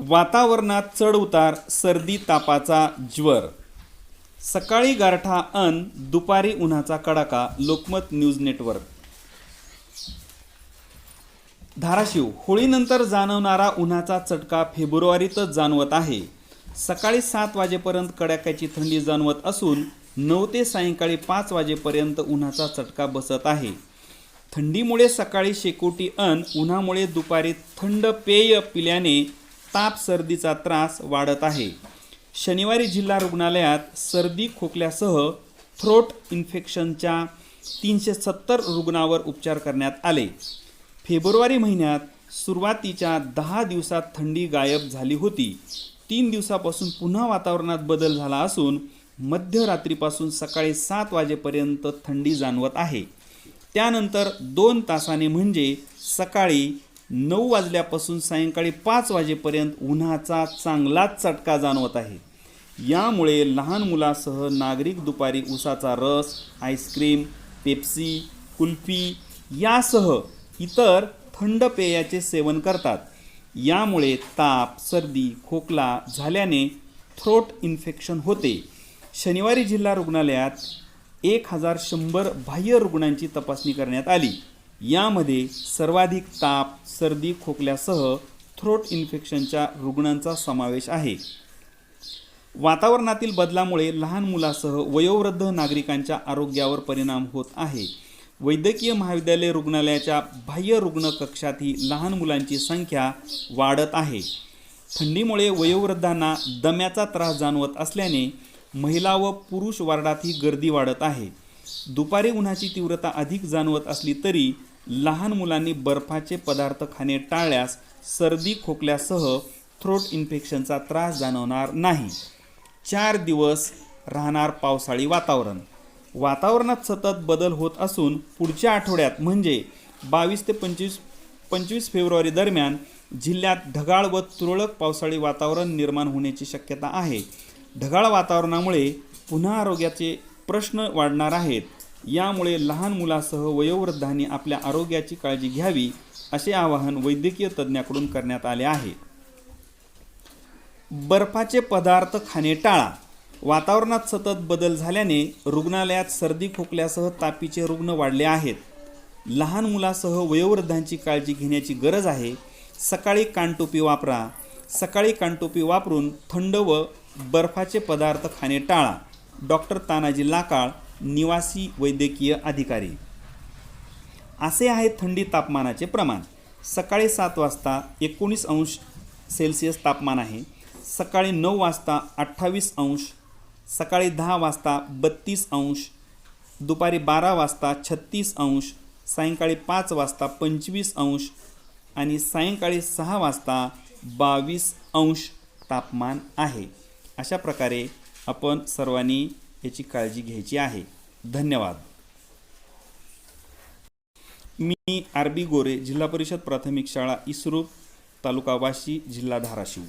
वातावरणात चढ उतार सर्दी तापाचा ज्वर. सकाळी गारठा अन दुपारी उन्हाचा कडाका लोकमत न्यूज नेटवर्क. धाराशिव होळीनंतर जाणवणारा उन्हाचा चटका फेब्रुवारीतच जाणवत आहे. सकाळी सात वाजेपर्यंत कडाक्याची थंडी जाणवत असून नऊ ते सायंकाळी पाच वाजेपर्यंत उन्हाचा चटका बसत आहे. थंडीमुळे सकाळी शेकोटी अन उन्हामुळे दुपारी थंड पेय पिल्याने ताप सर्दीचा त्रास वाढत आहे. शनिवारी जिल्हा रुग्णालयात सर्दी खोकल्यासह थ्रोट इन्फेक्शनच्या तीनशे सत्तर रुग्णावर उपचार करण्यात आले. फेब्रुवारी महिन्यात सुरुवातीच्या दहा दिवसात थंडी गायब झाली होती. तीन दिवसापासून पुन्हा वातावरणात बदल झाला असून मध्यरात्रीपासून सकाळी सात वाजेपर्यंत थंडी जाणवत आहे. त्यानंतर दोन तासाने म्हणजे सकाळी नऊ वाजल्यापासून सायंकाळी पाच वाजेपर्यंत उन्हाचा चांगलाच चटका जाणवत आहे. यामुळे लहान मुलासह नागरिक दुपारी उसाचा रस आईस्क्रीम पेप्सी कुल्फी यासह इतर थंड पेयाचे सेवन करतात. यामुळे ताप सर्दी खोकला झाल्याने थ्रोट इन्फेक्शन होते. शनिवारी जिल्हा रुग्णालयात एक हजार शंभर बाह्य रुग्णांची तपासणी करण्यात आली. यामध्ये सर्वाधिक ताप सर्दी खोकल्यासह थ्रोट इन्फेक्शनच्या रुग्णांचा समावेश आहे. वातावरणातील बदलामुळे लहान मुलासह वयोवृद्ध नागरिकांच्या आरोग्यावर परिणाम होत आहे. वैद्यकीय महाविद्यालय रुग्णालयाच्या बाह्य रुग्ण कक्षातही लहान मुलांची संख्या वाढत आहे. थंडीमुळे वयोवृद्धांना दम्याचा त्रास जाणवत असल्याने महिला व पुरुष वार्डातही गर्दी वाढत आहे. दुपारी उन्हाची तीव्रता अधिक जाणवत असली तरी लहान मुलांनी बर्फाचे पदार्थ खाणे टाळल्यास सर्दी खोकल्यासह थ्रोट इन्फेक्शनचा त्रास जाणवणार नाही. चार दिवस राहणार पावसाळी वातावरण. वातावरणात सतत बदल होत असून पुढच्या आठवड्यात म्हणजे बावीस ते पंचवीस पंचवीस फेब्रुवारी दरम्यान जिल्ह्यात ढगाळ व तुरळक पावसाळी वातावरण निर्माण होण्याची शक्यता आहे. ढगाळ वातावरणामुळे पुन्हा आरोग्याचे प्रश्न वाढणार आहेत. यामुळे लहान मुलासह वयोवृद्धांनी आपल्या आरोग्याची काळजी घ्यावी असे आवाहन वैद्यकीय तज्ज्ञाकडून करण्यात आले आहे. बर्फाचे पदार्थ खाणे टाळा. वातावरणात सतत बदल झाल्याने रुग्णालयात सर्दी खोकल्यासह तापीचे रुग्ण वाढले आहेत. लहान मुलासह वयोवृद्धांची काळजी घेण्याची गरज आहे. सकाळी कानटोपी वापरा. सकाळी कानटोपी वापरून थंड व बर्फाचे पदार्थ खाणे टाळा. डॉक्टर तानाजी लाकाळ निवासी वैद्यकीय अधिकारी. असे आहे थंडी तापमानाचे प्रमाण. सकाळी सात वाजता एकोणीस अंश सेल्सिअस तापमान आहे. सकाळी नऊ वाजता अठ्ठावीस अंश सकाळी दहा वाजता बत्तीस अंश दुपारी बारा वाजता छत्तीस अंश सायंकाळी पाच वाजता पंचवीस अंश आणि सायंकाळी सहा वाजता बावीस अंश तापमान आहे. अशा प्रकारे आपण सर्वांनी याची काळजी घ्यायची आहे. धन्यवाद. मी आर बी गोरे जिल्हा परिषद प्राथमिक शाळा इस्रो तालुका वाशी जिल्हा धाराशिव.